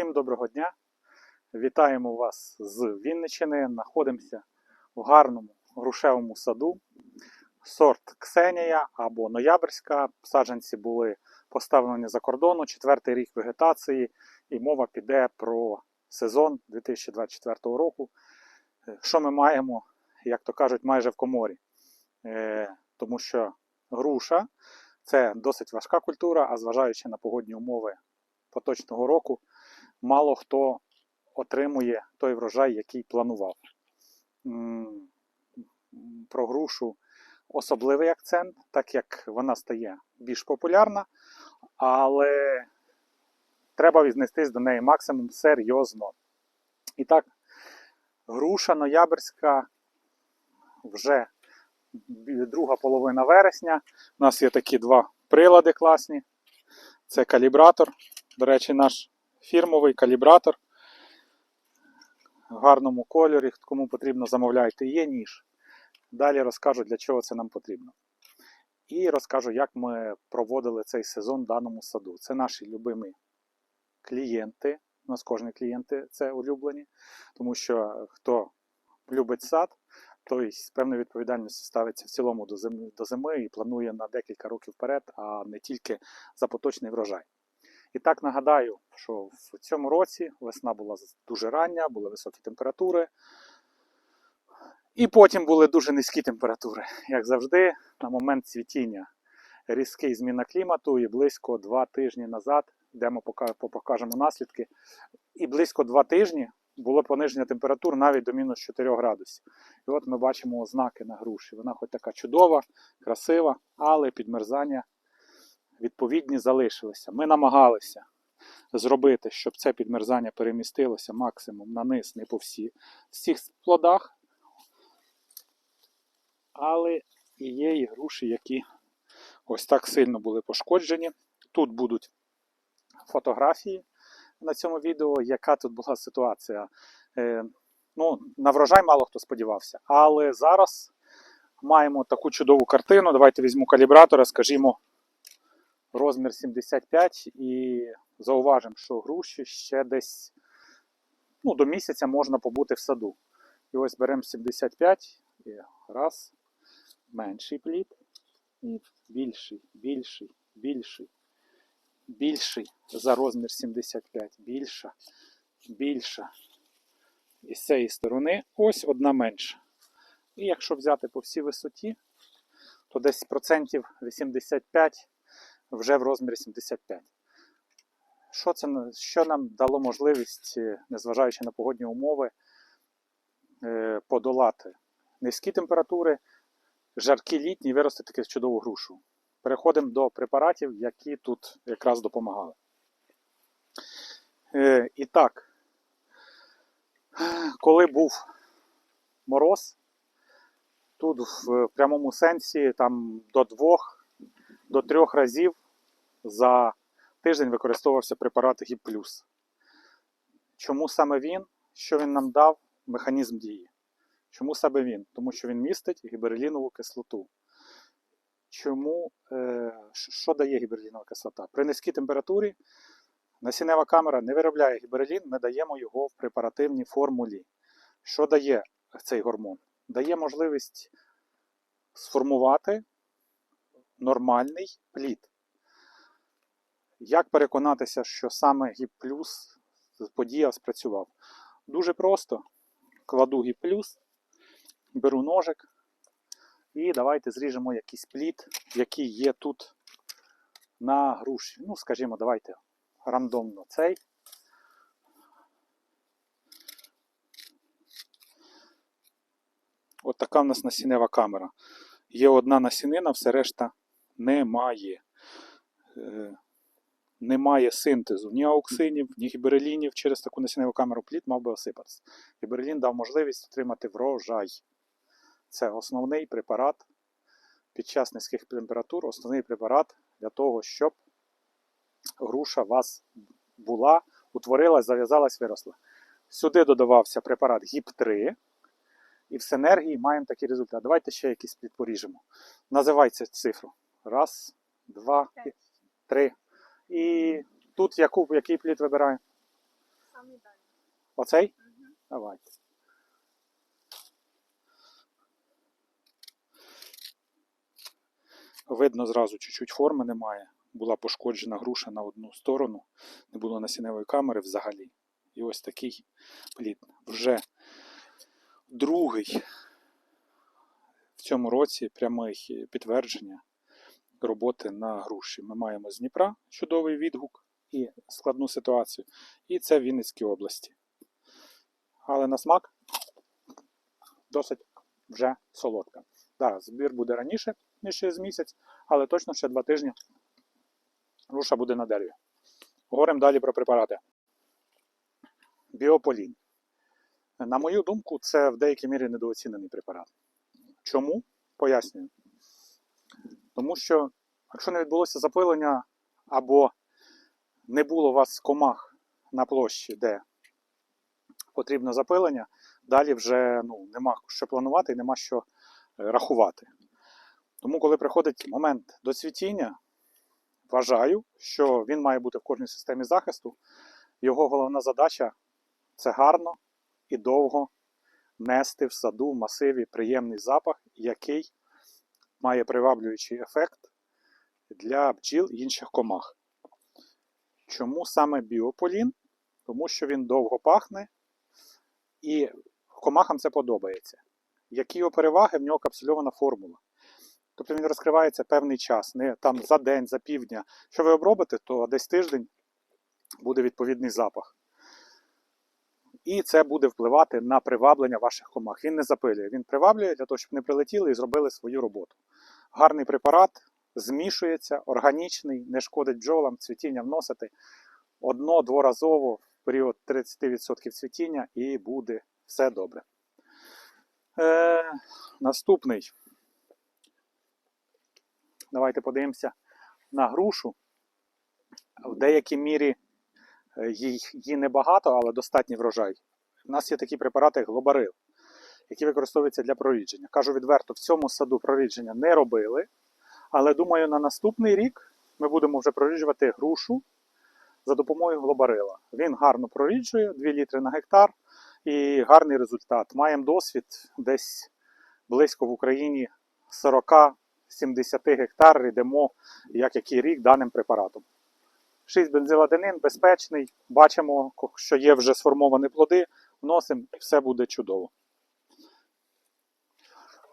Всім доброго дня! Вітаємо вас з Вінничини. Знаходимося в гарному грушевому саду. Сорт Ксенія або Ноябрьська. Саджанці були поставлені за кордону, четвертий рік вегетації, і мова піде про сезон 2024 року. Що ми маємо, як то кажуть, майже в коморі. Е, Тому що груша це досить важка культура, а зважаючи на погодні умови поточного року, мало хто отримує той врожай, який планував. Про грушу особливий акцент, так як вона стає більш популярна, але треба віднестись до неї максимум серйозно. І так, груша ноябрьська вже друга половина вересня. У нас є такі два прилади класні. Це калібратор. До речі, наш фірмовий калібратор. В гарному кольорі. Кому потрібно, замовляйте. Є ніж. Далі розкажу, для чого це нам потрібно. І розкажу, як ми проводили цей сезон в даному саду. Це наші любимі клієнти. У нас кожні клієнти це улюблені, тому що хто любить сад, той з певною відповідальністю ставиться в цілому до зими, до зими і планує на декілька років вперед, а не тільки за поточний врожай. І так нагадаю, що в цьому році весна була дуже рання, були високі температури. І потім були дуже низькі температури. Як завжди, на момент цвітіння різкий зміна клімату і близько два тижні назад, де ми покажемо наслідки, і близько два тижні було пониження температур навіть до мінус 4 градусів. І от ми бачимо ознаки на груші. Вона хоч така чудова, красива, але підмерзання відповідні залишилися. Ми намагалися зробити, щоб це підмерзання перемістилося максимум на низ, не по всі, всіх плодах. Але і є і груші, які ось так сильно були пошкоджені. Тут будуть фотографії на цьому відео, яка тут була ситуація. Е, ну, на врожай мало хто сподівався. Але зараз маємо таку чудову картину. Давайте візьму калібратора, скажімо, розмір 75 і зауважимо, що груші ще десь ну, до місяця можна побути в саду. І ось беремо 75 і раз, менший плід, і більший, більший, більший, більший за розмір 75, більша, більша. І з цієї сторони ось одна менша. І якщо взяти по всій висоті, то десь процентів 85 вже в розмірі 75. Що, це, що нам дало можливість, е, незважаючи на погодні умови, е, подолати низькі температури, жаркі літні вирости таку чудову грушу. Переходимо до препаратів, які тут якраз допомагали. Е, І так, коли був мороз, тут в прямому сенсі там до двох, до трьох разів за тиждень використовувався препарат ГІП+. Чому саме він? Що він нам дав? Механізм дії. Чому саме він? Тому що він містить гіберелінову кислоту. Чому, е, що дає гіберелінова кислота? При низькій температурі насінева камера не виробляє гіберелін, ми даємо його в препаративній формулі. Що дає цей гормон? Дає можливість сформувати нормальний плід. Як переконатися, що саме гіп плюс подія спрацював? Дуже просто. Кладу гіп плюс, беру ножик і давайте зріжемо якийсь плід, який є тут на груші. Ну, скажімо, давайте рандомно цей. От така в нас насінева камера. Є одна насінина, все решта немає. Немає синтезу ні ауксинів, ні гіберелінів. Через таку насінневу камеру плід мав би осипатися. Гіберелін дав можливість отримати врожай. Це основний препарат під час низьких температур, основний препарат для того, щоб груша у вас була, утворилась, зав'язалась, виросла. Сюди додавався препарат ГІП-3, і в синергії маємо такий результат. Давайте ще якийсь плід поріжемо. Називайте цифру. Раз, два, три. І тут яку, який плід вибираємо? самий далі. Оцей? Угу. Давайте. Видно зразу, чуть-чуть форми немає. Була пошкоджена груша на одну сторону, не було насінневої камери взагалі. І ось такий плід. Вже другий в цьому році прямий підтвердження роботи на груші. Ми маємо з Дніпра чудовий відгук і складну ситуацію. І це в Вінницькій області. Але на смак досить вже солодка. Да, збір буде раніше, ніж через місяць, але точно ще два тижні груша буде на дереві. Говоримо далі про препарати. Біополін. На мою думку, це в деякій мірі недооцінений препарат. Чому? Пояснюю. Тому що, якщо не відбулося запилення або не було у вас комах на площі, де потрібно запилення, далі вже ну, нема що планувати і нема що е, рахувати. Тому, коли приходить момент до цвітіння, вважаю, що він має бути в кожній системі захисту. Його головна задача це гарно і довго нести в саду в масиві приємний запах, який має приваблюючий ефект для бджіл інших комах. Чому саме біополін? Тому що він довго пахне і комахам це подобається. Які його переваги, в нього капсульована формула. Тобто він розкривається певний час, не там за день, за півдня. Що ви обробите, то десь тиждень буде відповідний запах. І це буде впливати на приваблення ваших комах. Він не запилює, він приваблює для того, щоб не прилетіли і зробили свою роботу. Гарний препарат змішується, органічний, не шкодить бджолам, цвітіння вносити одно-дворазово в період 30% цвітіння і буде все добре. Е, наступний. Давайте подивимося на грушу. В деякій мірі їй, її небагато, але достатній врожай. У нас є такі препарати, як глобарил, які використовуються для прорідження. Кажу відверто, в цьому саду прорідження не робили, але думаю, на наступний рік ми будемо вже проріджувати грушу за допомогою глобарила. Він гарно проріджує 2 літри на гектар і гарний результат. Маємо досвід десь близько в Україні 40-70 гектар йдемо як який рік даним препаратом. 6 бензиладенин безпечний. Бачимо, що є вже сформовані плоди, вносимо і все буде чудово.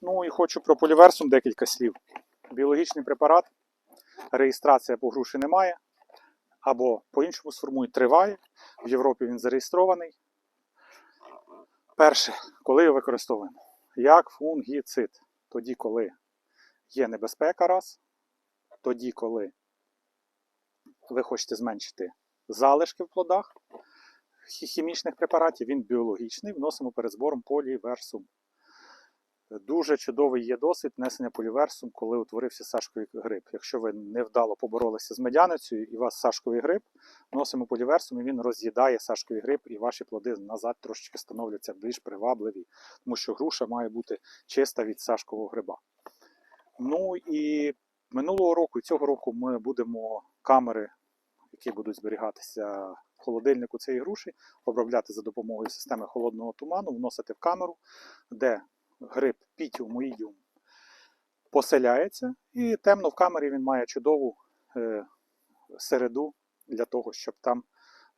Ну і хочу про поліверсум декілька слів. Біологічний препарат, реєстрація по груші немає, або по-іншому сформують триває. В Європі він зареєстрований. Перше, коли його використовуємо? Як фунгіцид. Тоді, коли є небезпека раз, тоді, коли ви хочете зменшити залишки в плодах хімічних препаратів, він біологічний, вносимо перед збором поліверсум. Дуже чудовий є досвід внесення поліверсум, коли утворився сашковий гриб. Якщо ви невдало поборолися з медяницею і у вас сашковий гриб, вносимо поліверсум і він роз'їдає сашковий гриб, і ваші плоди назад трошечки становляться більш привабливі, тому що груша має бути чиста від сашкового гриба. Ну і минулого року і цього року ми будемо камери, які будуть зберігатися в холодильнику цієї груші, обробляти за допомогою системи холодного туману, вносити в камеру, де гриб пітіум моїдіум поселяється, і темно в камері він має чудову е, середу для того, щоб там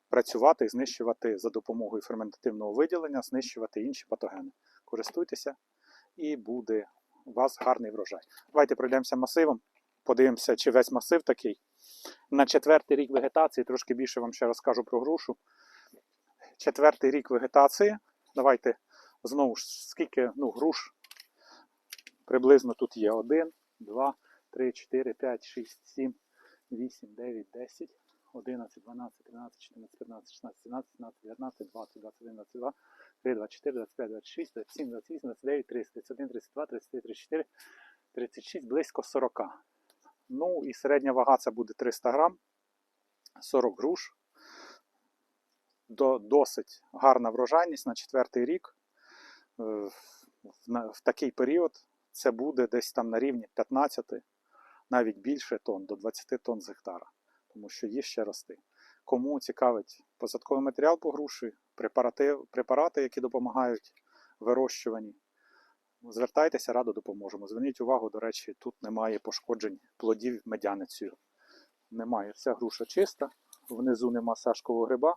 працювати і знищувати за допомогою ферментативного виділення, знищувати інші патогени. Користуйтеся, і буде у вас гарний врожай. Давайте пройдемося масивом, подивимося, чи весь масив такий. На четвертий рік вегетації, трошки більше вам ще розкажу про грушу. Четвертий рік вегетації. Давайте знову ж скільки ну, груш приблизно тут є 1, 2, 3, 4, 5, 6, 7, 8, 9, 10, 11, 12, 13, 14, 15, 16, 17, 18, 19, 20, 21, 22, 23, 24, 25, 26, 27, 28, 29, 30, 31, 32, 33, 34, 36, близько 40. Ну і середня вага це буде 300 грам, 40 груш. До, досить гарна врожайність на четвертий рік. Е, В, в такий період це буде десь там на рівні 15, навіть більше тонн, до 20 тонн з гектара, тому що є ще рости. Кому цікавить посадковий матеріал по груші, препарати, препарати, які допомагають вирощуванні, звертайтеся, радо допоможемо. Зверніть увагу, до речі, тут немає пошкоджень плодів медяницею. Немає. Вся груша чиста, внизу нема сашкового гриба.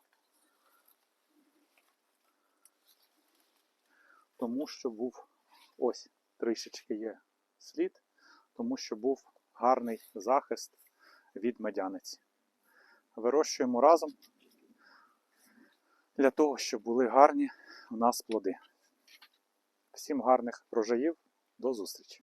Тому що був ось трішечки є слід, тому що був гарний захист від медяниці. Вирощуємо разом для того, щоб були гарні у нас плоди. Всім гарних врожаїв, до зустрічі!